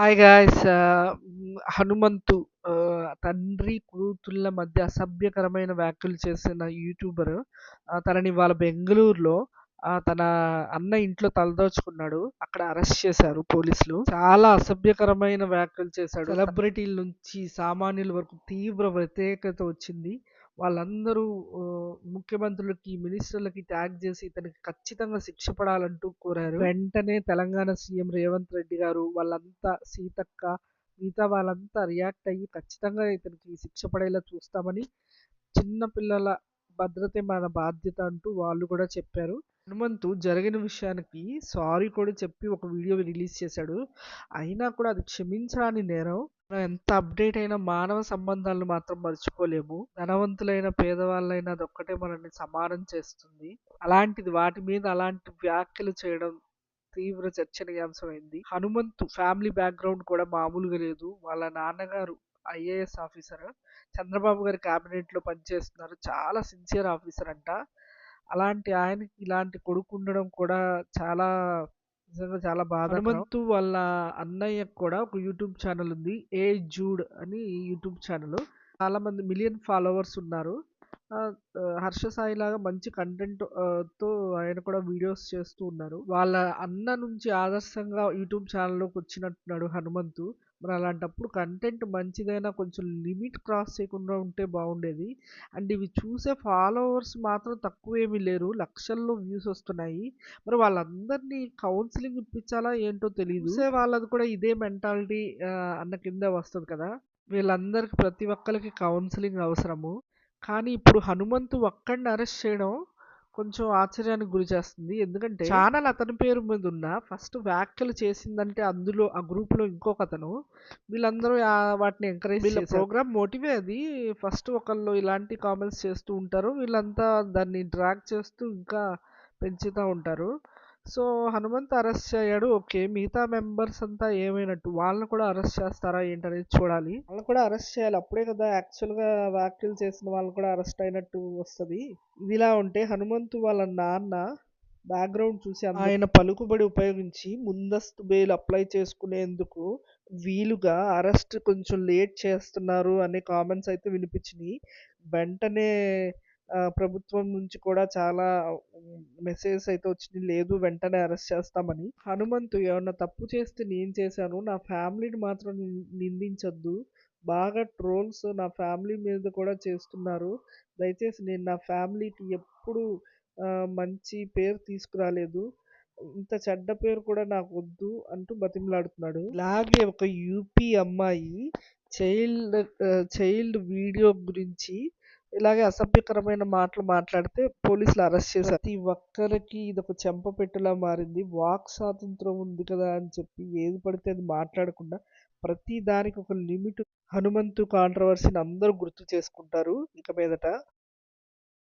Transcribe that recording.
Hi guys. Hanumanthu తండ్రి కూతుళ్ళ మధ్య అసభ్యకరమైన వ్యాఖ్యలు చేసిన యూట్యూబర్ తనని ఇవాళ బెంగుళూరులో తన అన్న ఇంట్లో తలదాచుకున్నాడు. అక్కడ అరెస్ట్ చేశారు పోలీసులు. చాలా అసభ్యకరమైన వ్యాఖ్యలు చేశాడు. సెలబ్రిటీల నుంచి సామాన్యుల వరకు తీవ్ర వ్యతిరేకత వచ్చింది. వాళ్ళందరూ ముఖ్యమంత్రులకి, మినిస్టర్‌లకి ట్యాగ్ చేసి ఇతనికి ఖచ్చితంగా శిక్ష పడాలంటూ కోరారు. వెంటనే తెలంగాణ సీఎం రేవంత్ రెడ్డి గారు వాళ్ళంతా సీతక్క మిగతా వాళ్ళంతా రియాక్ట్ అయ్యి ఖచ్చితంగా ఇతనికి శిక్ష పడేలా చూస్తామని చిన్నపిల్లల భద్రతే మన బాధ్యత అంటూ వాళ్ళు కూడా చెప్పారు. హనుమంతు జరిగిన విషయానికి సారీ కూడా చెప్పి ఒక వీడియో రిలీజ్ చేశాడు. అయినా కూడా అది క్షమించరాని నేరం. మనం ఎంత అప్‌డేట్ అయినా మానవ సంబంధాలను మాత్రం మర్చిపోలేము. ధనవంతులైన, పేదవాళ్ళైనా అదొక్కటే మనల్ని సమానం చేస్తుంది. అలాంటిది వాటి మీద అలాంటి వ్యాఖ్యలు చేయడం తీవ్ర చర్చనీయాంశమైంది. హనుమంతు ఫ్యామిలీ బ్యాక్‌గ్రౌండ్ కూడా మామూలుగా లేదు. వాళ్ళ నాన్నగారు ఐఏఎస్ ఆఫీసర్. చంద్రబాబు గారి క్యాబినెట్‌లో పనిచేస్తున్నారు. చాలా సిన్సియర్ ఆఫీసర్ అంట. అలాంటి ఆయనకి ఇలాంటి కొడుకు ఉండడం కూడా చాలా నిజంగా చాలా బాధ హనుమంతు వాళ్ళ అన్నయ్య కూడా ఒక యూట్యూబ్ ఛానల్ ఉంది. ఏ జూడ్ అని యూట్యూబ్ ఛానల్ చాలా మంది మిలియన్ ఫాలోవర్స్ ఉన్నారు. హర్ష సాయి హర్ష సాయిలాగా మంచి కంటెంట్తో ఆయన కూడా వీడియోస్ చేస్తూ ఉన్నారు. వాళ్ళ అన్న నుంచి ఆదర్శంగా యూట్యూబ్ ఛానల్లోకి వచ్చినట్టున్నాడు హనుమంతు. మరి అలాంటప్పుడు కంటెంట్ మంచిదైనా కొంచెం లిమిట్ క్రాస్ చేయకుండా ఉంటే బాగుండేది. అండ్ ఇవి చూసే ఫాలోవర్స్ మాత్రం తక్కువేమీ లేరు. లక్షల్లో వ్యూస్ వస్తున్నాయి. మరి వాళ్ళందరినీ కౌన్సిలింగ్ ఇప్పించాలా ఏంటో తెలియదు చూసే వాళ్ళది కూడా ఇదే మెంటాలిటీ అన్న కిందే వస్తుంది కదా! వీళ్ళందరికి ప్రతి ఒక్కరికి కౌన్సిలింగ్ అవసరము. కానీ ఇప్పుడు హనుమంతు ఒక్కడిని అరెస్ట్ చేయడం కొంచెం ఆశ్చర్యానికి గురి చేస్తుంది. ఎందుకంటే ఛానెల్ అతని పేరు మీద ఉన్న ఫస్ట్ వ్యాఖ్యలు చేసిందంటే అందులో ఆ గ్రూప్‌లో ఇంకొకతను. వీళ్ళందరూ ఆహ్, వాటిని ఎంకరేజ్ ప్రోగ్రామ్ మోటివే అది. ఫస్ట్ ఒకళ్ళు ఇలాంటి కామెంట్స్ చేస్తూ ఉంటారు. వీళ్ళంతా దాన్ని డ్రాగ్ చేస్తూ ఇంకా పెంచుతా ఉంటారు. సో, హనుమంతు అరెస్ట్ అయ్యాడు. ఓకే. మిగతా మెంబర్స్ అంతా ఏమైనట్టు? వాళ్ళని కూడా అరెస్ట్ చేస్తారా ఏంటనేది చూడాలి. వాళ్ళని కూడా అరెస్ట్ చేయాలి. అప్పుడే కదా యాక్చువల్‌గా వ్యాఖ్యలు చేసిన వాళ్ళు కూడా అరెస్ట్ అయినట్టు వస్తది. ఇదిలా ఉంటే హనుమంతు వాళ్ళ నాన్న బ్యాక్‌గ్రౌండ్ చూసి ఆయన పలుకుబడి ఉపయోగించి ముందస్తు బెయిల్ అప్లై చేసుకునేందుకు వీలుగా అరెస్ట్ కొంచెం లేట్ చేస్తున్నారు అనే కామెంట్స్ అయితే వినిపించినియి. వెంటనే ప్రభుత్వం నుంచి కూడా చాలా మెసేజెస్ అయితే వచ్చింది లేదు వెంటనే అరెస్ట్ చేస్తామని. హనుమంతు ఏమన్నా తప్పు చేస్తే నేను చేశాను. నా ఫ్యామిలీని మాత్రం నిందించొద్దు. బాగా ట్రోల్స్ నా ఫ్యామిలీ మీద కూడా చేస్తున్నారు. దయచేసి నేను నా ఫ్యామిలీకి ఎప్పుడు మంచి పేరు తీసుకురాలేదు. ఇంత చెడ్డ పేరు కూడా నాకు వద్దు అంటూ బతిమలాడుతున్నాడు ఇలాగే ఒక యూపీ అమ్మాయి చైల్డ్ చైల్డ్ వీడియో గురించి ఇలాగే అసభ్యకరమైన మాటలు మాట్లాడితే పోలీసులు అరెస్ట్ చేశారు. ప్రతి ఒక్కరికి ఇది ఒక చెంపపెట్టులా మారింది. వాక్ స్వాతంత్రం ఉంది కదా అని చెప్పి ఏది పడితే అది మాట్లాడకుండా ప్రతి దానికి ఒక లిమిట్ హనుమంతు కాంట్రవర్సీని అందరూ గుర్తు చేసుకుంటారు ఇక మీదట.